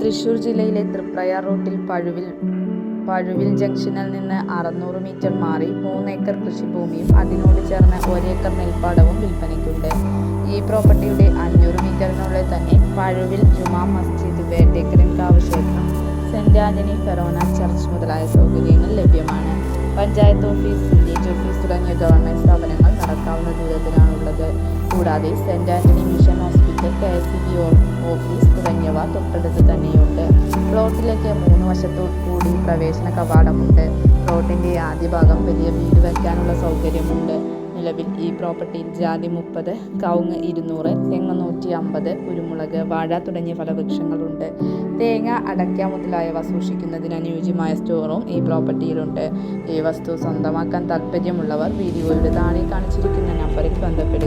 തൃശൂർ ജില്ലയിലെ തൃപ്രയാർ റൂട്ടിൽ പഴുവിൽ പഴുവിൽ ജംഗ്ഷനിൽ നിന്ന് അറുന്നൂറ് മീറ്റർ മാറി മൂന്നേക്കർ കൃഷിഭൂമിയും അതിനോട് ചേർന്ന് ഒരേക്കർ നെൽപ്പാടവും വിൽപ്പനയ്ക്കുണ്ട്. ഈ പ്രോപ്പർട്ടിയുടെ അഞ്ഞൂറ് മീറ്ററിനുള്ളിൽ തന്നെ പഴുവിൽ ജുമാ മസ്ജിദ് വേട്ടേക്കരൻകാവ് ക്ഷേത്രം സെന്റ് ആന്റണി ഫെറോന ചർച്ച് മുതലായ സൗകര്യങ്ങൾ ലഭ്യമാണ്. പഞ്ചായത്ത് ഓഫീസ് വില്ലേജ് ഓഫീസ് തുടങ്ങിയ ഗവൺമെന്റ് സ്ഥാപനങ്ങൾ നടക്കാവുന്ന ദൂരത്തിലാണുള്ളത്. കൂടാതെ സെന്റ് ആന്റണി മിഷൻ ഹോസ്പിറ്റൽ കെ തൊട്ടടുത്ത് തന്നെയുണ്ട്. പ്ലോട്ടിലേക്ക് മൂന്ന് വശത്തു കൂടി പ്രവേശന കവാടമുണ്ട്. പ്ലോട്ടിന്റെ ആദ്യ ഭാഗം വലിയ വീട് വയ്ക്കാനുള്ള സൗകര്യമുണ്ട്. നിലവിൽ ഈ പ്രോപ്പർട്ടിയിൽ ജാതി മുപ്പത് കവുങ്ങ് ഇരുന്നൂറ് തെങ്ങ് നൂറ്റി അമ്പത് കുരുമുളക് വാഴ തുടങ്ങിയ ഫലവൃക്ഷങ്ങളുണ്ട്. തേങ്ങ അടയ്ക്ക മുതലായവ സൂക്ഷിക്കുന്നതിന് അനുയോജ്യമായ സ്റ്റോറും ഈ പ്രോപ്പർട്ടിയിലുണ്ട്. ഈ വസ്തു സ്വന്തമാക്കാൻ താല്പര്യമുള്ളവർ വീഡിയോയുടെ താഴെ കാണിച്ചിരിക്കുന്ന നമ്പറിൽ ബന്ധപ്പെടുക